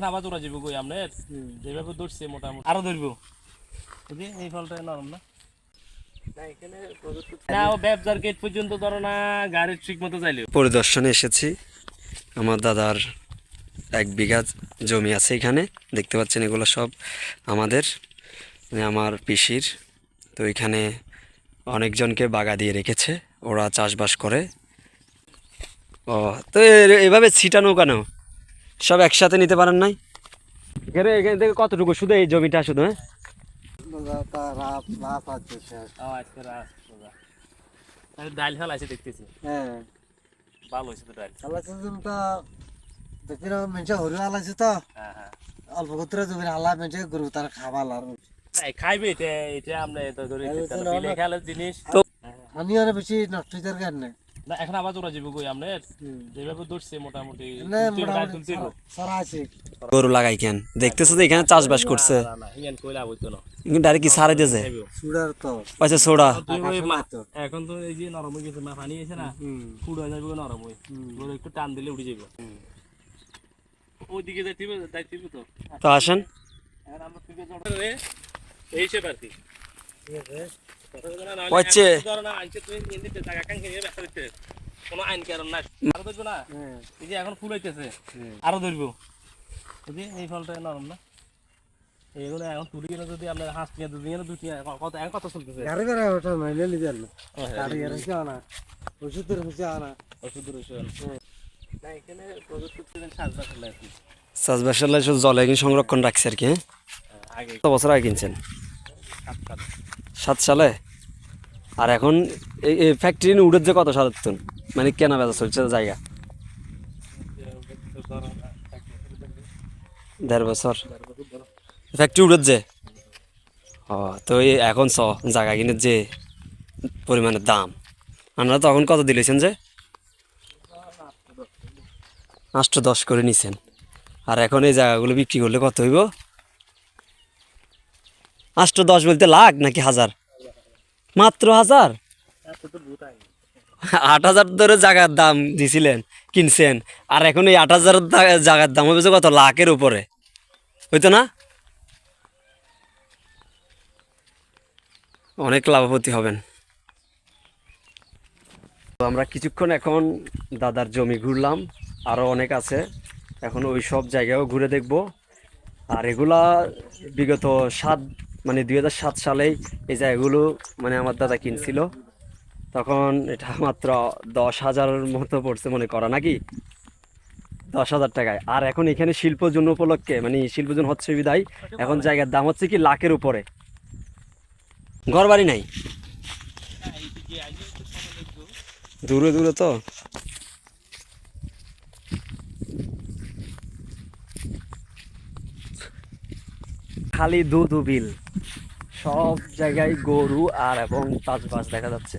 এখন আবার তোরা যাব কই আপনার যেভাবে ধরছে মোটামুটি। আরও ধরবো। এই ফলটা নরম না? না ব্যবসার গেট পর্যন্ত ধরো না গাড়ির ঠিক মতো চাইলে পরিদর্শনে এসেছি। আমার দাদার এক বিঘা জমি আছে এখানে। দেখতে পাচ্ছেন এগুলো সব আমাদের মানে আমার পিসির। তো এখানে অনেকজনকে বাগা দিয়ে রেখেছে। ওরা চাষবাস করে। ও তো এভাবে ছিটানো কেন? সব একসাথে নিতে পারেন নাই? এখানে এখান থেকে কতটুকু? শুধু এই জমিটা শুধু হ্যাঁ? ডাইল ফেল আছে দেখতেছি হ্যাঁ ভালো হয়েছে তো দেখি না মেনছে হরি আলাইছে তো হ্যাঁ হ্যাঁ অল্প কতরে জমি আলা গরু তার খাবার আর নাই, খাইবে এটা এটা আমরা তো ধরে এই তো বিলে না- খেলার জিনিস তো- আমি আর বেশি নষ্ট হইতার কারণ। না এখন আবার তোরা যাব কই আপনার যেভাবে ধরছে মোটামুটি আছে। গরু লাগাই কেন? দেখতেছো তো এখানে চাষবাস করছে। ডাইরেক্ট কি সারাই দিয়েছে। তো। আচ্ছা সোডা। এখন তো এই যে নরম হয়ে গেছে মা পানি এসে না ফুড হয়ে যাবে নরম হয়ে। গরু একটু টান দিলে উঠে যাবে। ওইদিকে যাইতে যাইতে তো। তো আসেন। এখন আমরা তুই জোর রে এই সে পারতি হচ্ছে। কোনো আইন কারণ না আরও ধরবো না এই যে এখন ফুল হইতেছে আরও ধরবো বুঝলি এই ফলটা নরম না এইগুলো এখন তুলি গেলে যদি আপনার হাঁস টিয়া দুধ নিয়ে দুই টিয়া কত এখন কত চলতেছে গাড়ি করে ওটা না ও গাড়ি আর হচ্ছে আনা ওষুধের হচ্ছে আনা ওষুধ রসুন না এখানে প্রযুক্তি জলে সংরক্ষণ রাখছে আর কি হ্যাঁ? আগে। কত বছর আগে কিনছেন? সাত সালে। আর এখন এই ফ্যাক্টরি নিয়ে উঠেছে কত সাতাত্তর মানে কেনা বেচা চলছে জায়গা? দেড় বছর। ফ্যাক্টরি উঠেছে ও, তো এই এখন চ, জায়গা কিনে যে পরিমাণের দাম। আপনারা তখন কত দিলেছেন যে? আটশো দশ করে নিছেন। আর এখন এই জায়গাগুলো বিক্রি করলে কত হইব? আটশো দশ বলতে লাখ নাকি হাজার? মাত্র হাজার? আট হাজার ধরে জায়গার দাম দিছিলেন, কিনছেন। আর এখন এই আট হাজার জায়গার দাম হয়েছে কত? লাখের উপরে। হইতো না? অনেক লাভপতি হবেন। তো আমরা কিছুক্ষণ এখন দাদার জমি ঘুরলাম আরও অনেক আছে। এখন ওই সব জায়গাও ঘুরে দেখব। আর এগুলা বিগত সাত মানে দুই হাজার সাত সালেই এই জায়গাগুলো মানে আমার দাদা কিনছিল। তখন এটা মাত্র দশ হাজারের মতো পড়ছে মনে করা, নাকি? দশ হাজার টাকায়। আর এখন এখানে শিল্পজন উপলক্ষে মানে শিল্পজন হচ্ছে বিদায়, এখন জায়গার দাম হচ্ছে কি লাখের উপরে। ঘর বাড়ি নাই? দূরে দূরে তো? খালি দুধ বিল। সব জায়গায় গরু আর এবং চাষবাস দেখা যাচ্ছে।